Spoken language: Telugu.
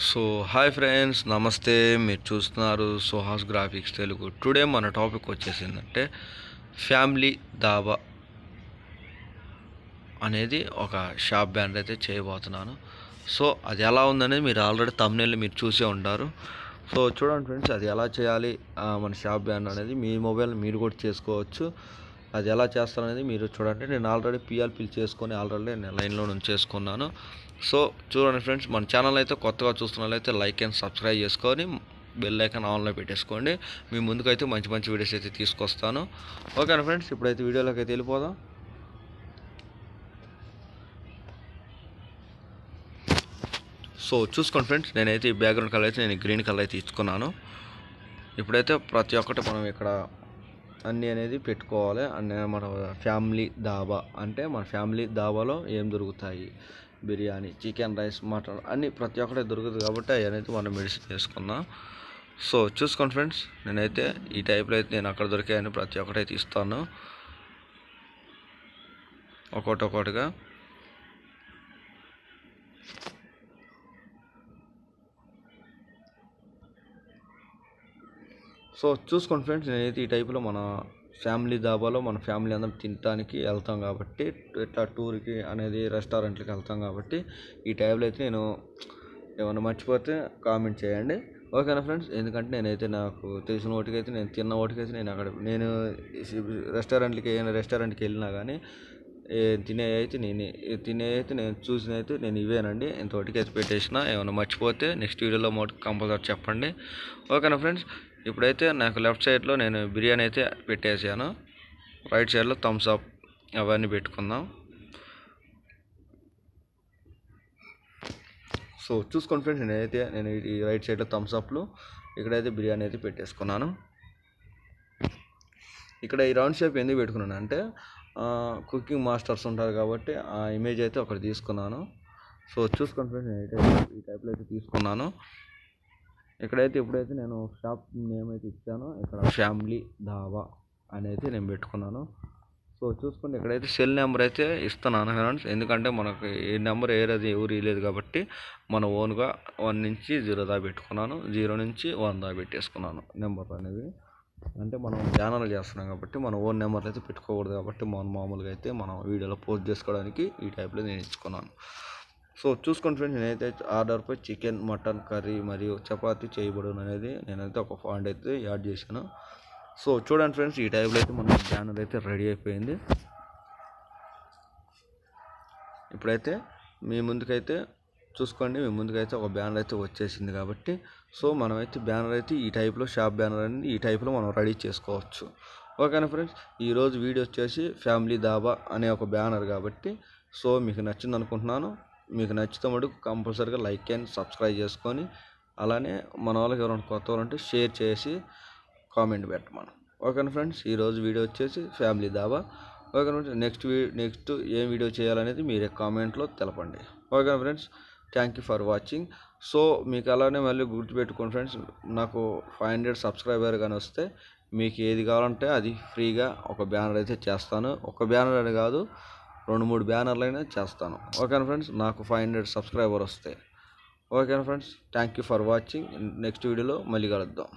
సో హాయ్ ఫ్రెండ్స్ నమస్తే మీరు చూస్తున్నారు సుహాస్ గ్రాఫిక్స్ తెలుగు. టుడే మన టాపిక్ వచ్చేసిందంటే ఫ్యామిలీ దాబా అనేది ఒక షాప్ బ్యాండ్ అయితే చేయబోతున్నాను. సో అది ఎలా ఉందనేది మీరు ఆల్రెడీ తమ్నేళ్ళు మీరు చూసే ఉంటారు. సో చూడండి ఫ్రెండ్స్ అది ఎలా చేయాలి మన షాప్ బ్యాండ్ అనేది మీ మొబైల్ మీరు కూడా చేసుకోవచ్చు. అది ఎలా చేస్తారనేది మీరు చూడండి. నేను ఆల్రెడీ పిఆర్పీలు చేసుకొని ఆల్రెడీ నేను లైన్లో నుంచి చేసుకున్నాను. సో చూడండి ఫ్రెండ్స్ మన ఛానల్ అయితే కొత్తగా చూస్తున్నట్లయితే లైక్ అండ్ సబ్స్క్రైబ్ చేసుకొని బెల్ ఐకాన్ ఆన్లో పెట్టేసుకోండి. మీ ముందుకైతే మంచి మంచి వీడియోస్ అయితే తీసుకొస్తాను. ఓకేనా ఫ్రెండ్స్ ఇప్పుడైతే వీడియోలోకి అయితే వెళ్ళిపోదాం. సో చూసుకోండి ఫ్రెండ్స్ నేనైతే ఈ బ్యాక్గ్రౌండ్ కలర్ అయితే నేను గ్రీన్ కలర్ అయితే ఇచ్చుకున్నాను. ఇప్పుడైతే ప్రతి ఒక్కటి మనం ఇక్కడ అన్నీ అనేది పెట్టుకోవాలి. అన్నీ మన ఫ్యామిలీ దాబా అంటే మన ఫ్యామిలీ దాబాలో ఏం దొరుకుతాయి? బిర్యానీ చికెన్ రైస్ మటన్ అన్నీ ప్రతి ఒక్కటే దొరుకుతుంది కాబట్టి అవి మనం మెడిసిన్ చేసుకుందాం. సో చూసుకోండి ఫ్రెండ్స్ నేనైతే ఈ టైప్లో అయితే నేను అక్కడ దొరికాయని ప్రతి ఒక్కటైతే ఇస్తాను ఒక్కొక్కటి ఒక్కొక్కటిగా సో చూసుకోండి ఫ్రెండ్స్ నేనైతే ఈ టైపులో మన ఫ్యామిలీ దాబాలో మన ఫ్యామిలీ అందరం తినడానికి వెళ్తాం కాబట్టి ఇట్లా టూర్కి అనేది రెస్టారెంట్కి వెళ్తాం కాబట్టి ఈ టైంలో అయితే నేను ఏమైనా మర్చిపోతే కామెంట్ చేయండి. ఓకేనా ఫ్రెండ్స్? ఎందుకంటే నేనైతే నాకు తెలిసిన వాటికైతే నేను తిన్న వాటికైతే నేను అక్కడ నేను రెస్టారెంట్కి ఏదైనా రెస్టారెంట్కి వెళ్ళినా కానీ ఏ అయితే నేను తినే అయితే నేను చూసిన అయితే నేను ఇవేనండి. ఇంతవరకు అయితే పెట్టేసిన ఏమైనా మర్చిపోతే నెక్స్ట్ వీడియోలో మోట్ కంపల్సరీ చెప్పండి. ఓకేనా ఫ్రెండ్స్? ఇప్పుడైతే నాకు లెఫ్ట్ సైడ్లో నేను బిర్యానీ అయితే పెట్టేసాను. రైట్ సైడ్లో థమ్స్ అప్ అవన్నీ పెట్టుకుందాం. సో చూసుకోండి ఫ్రెండ్స్ నేనైతే నేను ఈ రైట్ సైడ్లో థమ్స్ అప్లు ఇక్కడైతే బిర్యానీ అయితే పెట్టేసుకున్నాను. ఇక్కడ ఈ రౌండ్ షేప్ ఎందుకు పెట్టుకున్నాను అంటే కుకింగ్ మాస్టర్స్ ఉంటారు కాబట్టి ఆ ఇమేజ్ అయితే ఒకటి తీసుకున్నాను. సో చూసుకోండి ఫ్రెండ్స్ నేను ఈ టైప్లో అయితే తీసుకున్నాను. ఇక్కడైతే ఇప్పుడైతే నేను షాప్ నేమ్ అయితే ఇచ్చాను. ఇక్కడ ఫ్యామిలీ ధాబా అనేది నేను పెట్టుకున్నాను. సో చూసుకోండి ఇక్కడైతే సెల్ నెంబర్ అయితే ఇస్తున్నాను ఫ్రెండ్స్. ఎందుకంటే మనకు ఈ నెంబర్ ఏరది ఎవరు ఇవ్వలేదు కాబట్టి మన ఓన్గా వన్ నుంచి జీరో దా పెట్టుకున్నాను. జీరో నుంచి వన్ దా పెట్టేసుకున్నాను నెంబర్ అనేది. అంటే మనం ఛానల్ చేస్తున్నాం కాబట్టి మన ఓన్ నెంబర్లు అయితే పెట్టుకోకూడదు కాబట్టి మనం మామూలుగా అయితే మనం వీడియోలో పోస్ట్ చేసుకోవడానికి ఈ టైప్లో నేను ఇచ్చుకున్నాను. సో చూసుకుని ఫ్రెండ్స్ నేనైతే ఆర్డర్పై చికెన్ మటన్ కర్రీ మరియు చపాతి చేయబడును అనేది నేనైతే ఒక ఫాండ్ అయితే యాడ్ చేశాను. సో చూడండి ఫ్రెండ్స్ ఈ టైప్లో అయితే మన ఛానల్ అయితే రెడీ అయిపోయింది. ఇప్పుడైతే మీ ముందుకైతే చూసుకోండి. మీ ముందుకైతే ఒక బ్యానర్ అయితే వచ్చేసింది కాబట్టి సో మనమైతే బ్యానర్ అయితే ఈ టైప్లో షాప్ బ్యానర్ అనేది ఈ టైప్లో మనం రెడీ చేసుకోవచ్చు. ఓకేనా ఫ్రెండ్స్? ఈరోజు వీడియో వచ్చేసి ఫ్యామిలీ దాబా అనే ఒక బ్యానర్ కాబట్టి సో మీకు నచ్చింది అనుకుంటున్నాను. మీకు నచ్చితే మటుకు కంపల్సరీగా లైక్ అండ్ సబ్స్క్రైబ్ చేసుకొని అలానే మన వాళ్ళకి ఎవరైనా కొత్త వాళ్ళంటే షేర్ చేసి కామెంట్ పెట్టమను. ఓకేనా ఫ్రెండ్స్? ఈరోజు వీడియో వచ్చేసి ఫ్యామిలీ దాబా. ఓకేనా ఫ్రెండ్స్? నెక్స్ట్ వీ నెక్స్ట్ ఏం వీడియో చేయాలనేది మీరే కామెంట్లో తెలపండి. ఓకేనా friends? Thank you for watching. So మీకు అలానే మళ్ళీ గుర్తుపెట్టుకోండి ఫ్రెండ్స్ నాకు ఫైవ్ హండ్రెడ్ సబ్స్క్రైబర్ కానీ వస్తే మీకు ఏది కావాలంటే అది ఫ్రీగా ఒక బ్యానర్ అయితే చేస్తాను. ఒక బ్యానర్ అని కాదు రెండు మూడు బ్యానర్లు అయినా చేస్తాను. ఓకేనా ఫ్రెండ్స్? నాకు ఫైవ్ హండ్రెడ్ సబ్స్క్రైబర్ వస్తే. ఓకేనా friends? Thank you for watching. Next వీడియోలో మళ్ళీ కలుద్దాం.